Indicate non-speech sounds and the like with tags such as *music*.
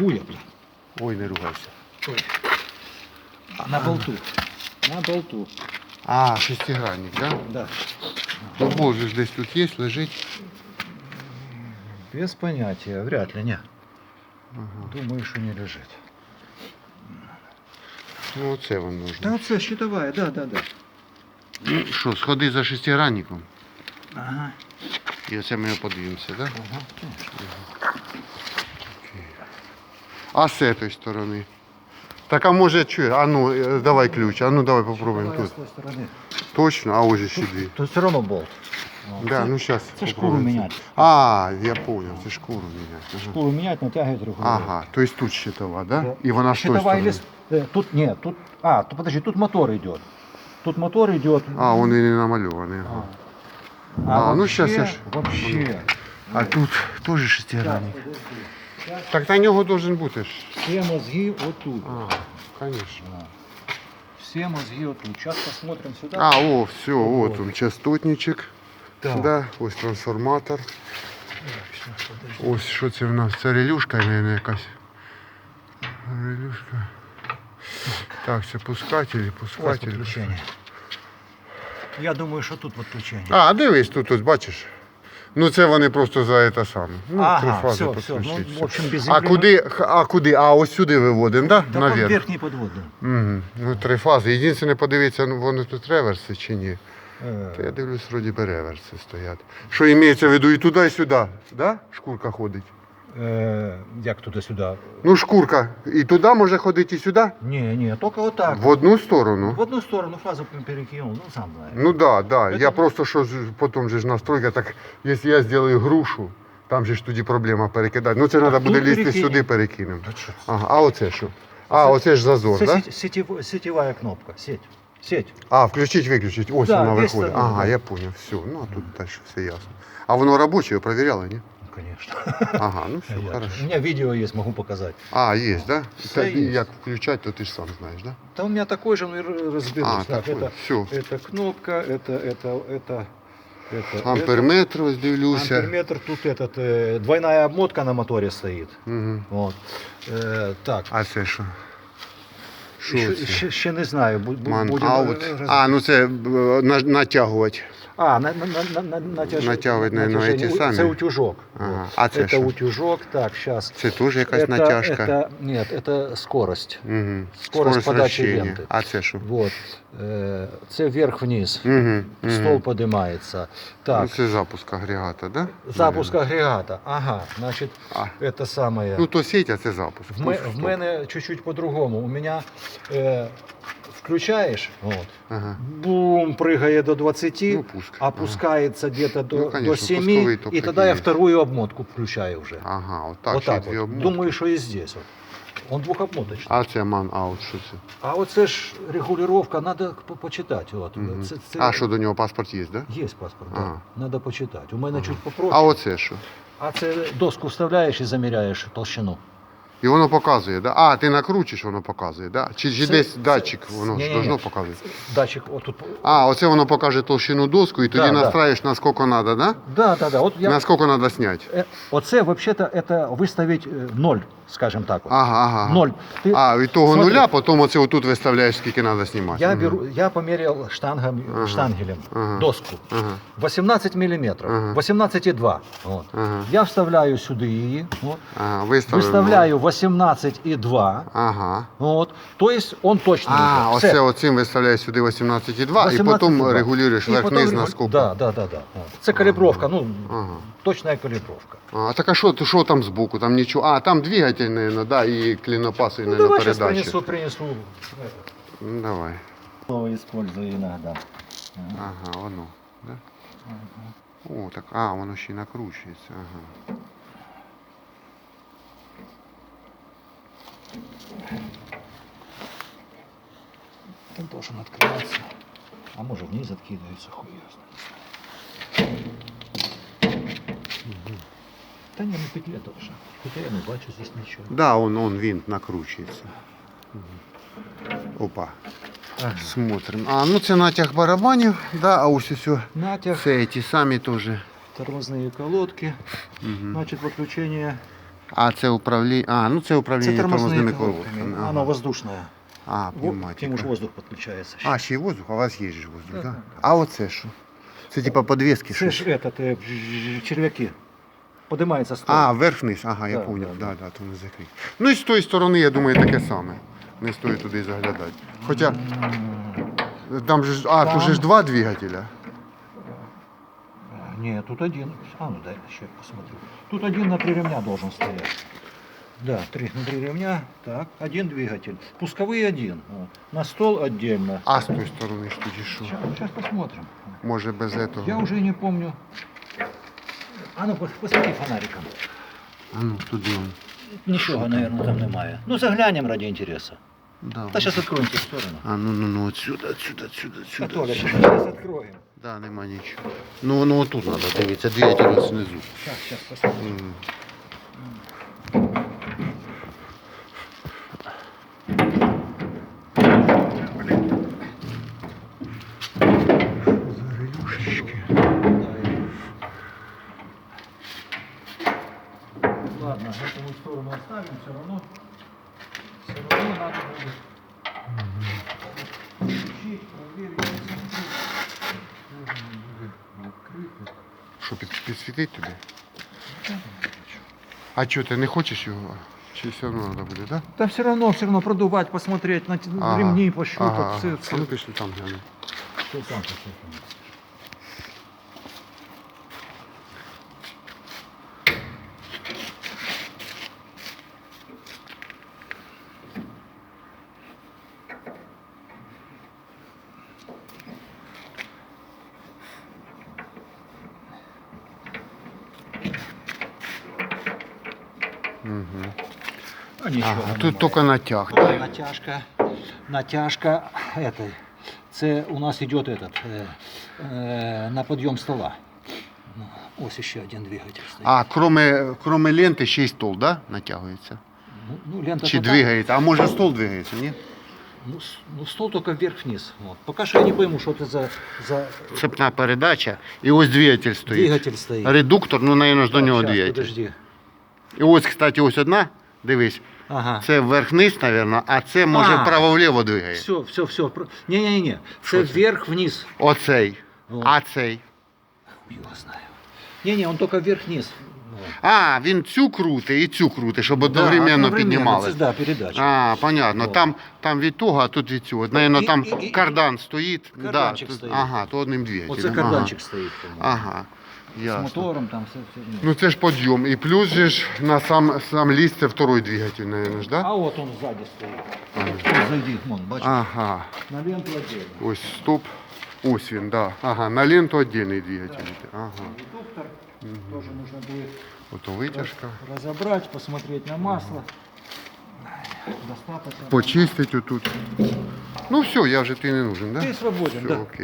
Хуя, блин. Ой, не ругайся. На болту. На болту. А, шестигранник, да? Да. Ну, боже ж десь тут є, лежить. Без понятия. Вряд ли, не. Ага. Думаю, що не лежить. Ну, оце вам нужно. Да, це щитовая, да, да, да. Ну, що, сходи за шестигранником. Ага. І оце ми його подивимося, так? Да? Ага А з цієї сторони. Так, а може, що? А ну, е, давай ключ. А ну давай попробуємо Щитовая тут. з тої сторони. Точно? А ось ще дві. Тут все одно болт. Да, ну зараз. Це шкуру міняти. А, я понял, це шкуру міняти. Ага. Шкуру міняти, натягують регулювати. Ага, то есть тут щитова, да? Да. І вона з тої Щитовая сторони. или... с- э, Тут нет, тут... А, тут, подожди, тут мотор идет. Тут мотор идет. А, він і не намальований. ага. А, ну, щас я ж- Вообще. А тут теж шестигранник. Так на нього должен бути ж. Все мозги вот тут. А, конечно. Да. Все мозги вот тут. Сейчас посмотрим сюда. А, о, все, от він, частотничок. Так. Да, ось трансформатор. Ось що це в нас? Це релюшка, не якась. Релюшка. Так, це пускатель, Вот пускатель. подключение. Я думаю, что тут подключение. А, дивись, тут ось бачиш. Ну це вони просто за це саме. Ну, Ага, три фази всё, всё. підключити, Ну, все. в общем, без А земли- куди, х- а куди? А ось сюди виводимо, да? Так он Наверх. верхний подвод. Да. Угу. Ну, три фази. Єдине подивитися, ну вони тут реверси чи ні. Та я Э, дивлюсь, вроді би реверси стоять. Що імеється в виду і туди, і сюди, да? Шкурка ходить. э, як туда-сюда? Ну, шкурка і туди може ходити, і сюди. Не, не, только вот так. В одну сторону. В одну сторону фазу перекинул, ну сам знаешь. Ну да, да. Это- Я просто що ж потім же ж настройка, так якщо я зроблю грушу, там же ж тоді проблема перекидати. Ну це треба буде тут лізти перекинемо. сюди, перекинемо. Да чё? Ага, а оце що? А, оце ж зазор, Це так? Да? сеть- сетево- сетевая кнопка, сеть. Сеть. А, включить, виключить. Ось Да, вона десь виходить. там, Ага, да. я понял. Все. Ну а тут далі все ясно. А воно робоче, його перевіряли, ні? Ну, конечно. *laughs* Ага, ну все, Як же. хорошо. У меня видео есть, могу показать. А, є, да? Все Та, є. як включати, то ти ж сам знаєш, да? Да у меня такой же, ну и р- разберусь. А, Так, такой. это, Все. это кнопка, это, это, это, это. Амперметр, ось это. дивлюся. Амперметр, тут этот, э, двойная обмотка на моторе стоит. Угу. Вот. Э, так. А це що? Що Ще, це? ще, ще не знаю. бу- бу- Ман будемо аут. роз- А, ну це е, на- натягувати. А, на, на, на, на, натяж... Натягують, наверно, натяження. эти У- самі. Це утюжок. Ага. Вот. А це это що? утюжок. Так, сейчас. Це теж якась это, натяжка. Это, нет, это скорость. Угу. Скорость подачі ленти. А це що? Вот. Э, це вверх-вниз. Угу. Стол поднимается. Ну, Так, це запуск агрегата, да? запуск агрегата. Ага, значит, А. это самое. Ну то сеть, а це запуск. в, ме- Пусть в стоп. мене чуть-чуть по-другому. У меня э, включаешь, вот, Ага. бум, прыгает до 20, Ну, пуск. опускается где-то до, Ну, до конечно, 7, пусковые то и тогда я такие. вторую обмотку включаю уже. Ага, отак. вот так ще дві вот. обмотки. Думаю, что и здесь. Вот. Он двухобмоточный. А це ман аут, що це? А вот це ж регулировка, надо по- почитать. Вот. Мгм. Це, це... А що до нього паспорт є, да? Є паспорт, Ага. так. Надо почитати. У мене Ага. чуть попроще. А оце що? А це доску вставляєш і заміряєш толщину. І воно показує, да? А, ти накручиш, воно показує, да? Чи, чи Це- десь це- датчик, воно ж ні-ні-ні. должно показувати? Датчик отут. А, оце воно покаже толщину доску і тоді Да, да. настраєш, наскільки треба, да? Да, да, да. От я... Наскільки треба зняти? Е, Оце взагалі это виставити е, ноль, скажем так. От. Ага, ага. Ноль. Ти... А, від того Смотри. нуля, потім оце отут виставляєш, скільки треба знімати. Я беру, я померял штангом, Ага. штангелем Ага. доску. Ага. 18 миллиметров, Ага. 18,2. Вот. Ага. Я вставляю сюди її. От. Ага. Виставляю 18,2. Ага. Вот. То есть он точно А, йде. оце оцим виставляєш сюди 18,2 і потім регулюєш вверх-вниз на скільки. Да, да, да, да. От. Це калібровка, ну, Ага. точна калібровка. А так а що, що там збоку? Там нічого. А, там двигатель, наверное, да, і клінопаси, Ну, наверное, давай сейчас передачі. принесу, принесу. Ну, давай. Слово использую иногда. Ага, воно. Да? О, так, а, воно ще й накручується. Ага. Там должен открываться. А может вниз откидывается, хуй его знает. Та ні, на петле должна. Хотя я не бачу здесь нічого. Да, он, он винт накручується. Мгм. Опа. Ага. Смотрим. А, ну це натяг барабанів, да, а ось все. Натяг, Це ті самі теж. тормозные колодки. Угу. Значит, выключение А це управління. А, ну це Это управління тормозними тормозные колодками. коробками. Ага. Оно воздушное. А, Во- Тем пневматика. уж воздух подключается. А, ще й воздух, а у вас є ж воздух, так? Да, Да? да, да. А оце що? Це типа подвески. Це що? ж этот, э, ж- червяки. Поднимается стол. А, вверх-вниз, ага, я Да, поняв, да, да, да, то не закрить. Ну і з тої сторони, я думаю, таке саме. Не стоїть туди заглядати. Хоча там же ж, а, тут же ж два двигателя. Нет, тут один. А, ну дай еще посмотрю. Тут один на три ремня должен стоять. Да, три на три ремня. Так, один двигатель. Пусковые один. Вот. На стол отдельно. А з тої сторони ж тоді що? Сейчас, посмотрим. Може без этого. Я уже не помню. А ну посвіти фонариком. А ну, туди. Нічого, наверное, там немає. Ну заглянем ради интереса. Да, Та сейчас откроем цю сторону. А ну ну ну отсюда, отсюда, отсюда, отсюда. Толя, сейчас откроем. Да, нема нічого. Ну воно отут треба дивитися, ось знизу. Сейчас, зараз, посмотрим. М. Ладно, эту вот сторону оставим, все равно, все равно надо будет включить, проверить, посмотреть. Можно будет открыто. Що під, підсвітить тобі? А що, ти не хочеш його? Чи все одно треба буде, так? Да все равно, все равно продувать, посмотреть, на Ага, ремни пощупать, Ага, все, ага. все. А ну пішли там глянемо. Все там, все там. Угу. А нічого Ага, немає. тут тільки натяг. Да, натяжка, натяжка этой. Це у нас идет этот, э, э, на подъем стола. Ну, Ось еще один двигатель стоит. А, кроме, кроме ленти, ще й стол, да? Натягується? Ну, ну, лента Чи то так. двигається? А може стол двигається, ні? Ну, с- ну, стол только вверх-вниз. Вот. Пока что я не пойму, что это за, за Цепна передача. І ось двигатель стоїть. двигатель стоит. Редуктор, ну, наверное, ж до Так, нього щас, двигатель. Подожди. І ось, кстати, ось одна, дивись, Ага. це вверх-вниз, мабуть, а це може А. вправо-вліво двигає. Все, все, все. Що Це це? вверх-вниз. Оцей. Вот. А цей. Хуй его знаю. Не-не, он только вверх-вниз. А, він цю крути і цю крути, щоб одновременно це піднімали. ж, Да, передача. А, понятно. Там, там від того, а тут від цього. Наверно, І- там і- і- кардан стоїть. Карданчик да, тут- стоїть. Ага, то одним двигателем. Оце карданчик стоїть. по-моєму. Ага. ага. З Ясно. мотором там все. все ну. Ну це ж подъем. І плюс же ж на сам, сам ліст це второй двигатель, наверное, ж, да? А вот он сзади стоит. Ага. Зайди, вон, бачиш, Ага. на ленту отдельно. Ось стоп. Ось він, да. Ага, на ленту отдельный двигатель. йде. Ага. Редуктор тоже нужно будет Ото витяжка. разобрать, посмотреть на масло. Достаточно. Почистить отут. Ну все, я вже ти не нужен, да? Ти свободен, Все, да. окей.